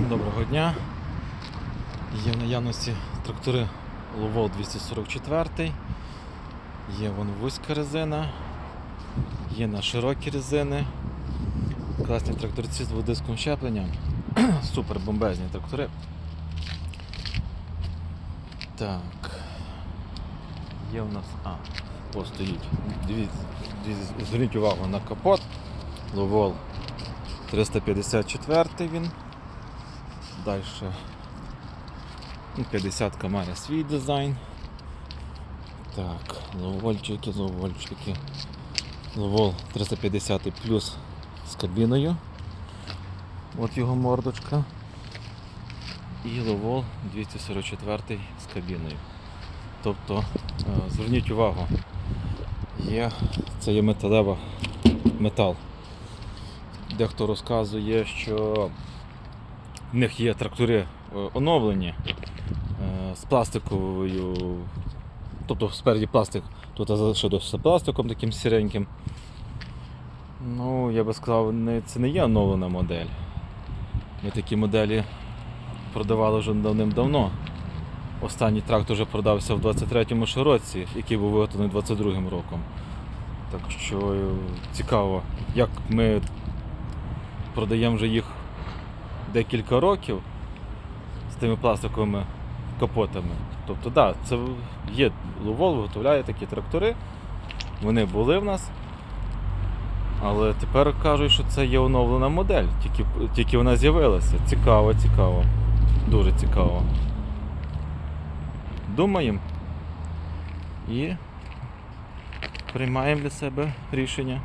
Доброго дня. Є в наявності трактори Ловол 244. Є вон вузька резина, є на широкі резини. Класні тракторці з дводисковим щепленням. Супер бомбезні трактори. Так. Є у нас. А, о, стоїть. Дивіться, дивіться, зверніть увагу на капот. Ловол 354 він. Далі. Ну, 50 має свій дизайн. Так, ловольчики, ловольчики. Ловол 350 плюс з кабіною. От його мордочка. І ловол 244 з кабіною. Тобто, е, зверніть увагу, є, це є металева метал. Дехто розказує, що в них є трактори е, оновлені е, з пластиковою, тобто спереді пластик, тут залишився пластиком таким сіреньким. Ну, я би сказав, не, це не є оновлена модель. Ми такі моделі продавали вже давним-давно. Останній трактор вже продався в 23-му ще році, який був виготовлений 22-м роком. Так що е, цікаво, як ми продаємо вже їх декілька років з тими пластиковими капотами. Тобто, да, це є Лувол, виготовляє такі трактори. Вони були в нас. Але тепер кажуть, що це є оновлена модель, тільки, тільки вона з'явилася. Цікаво, цікаво. Дуже цікаво. Думаємо і приймаємо для себе рішення.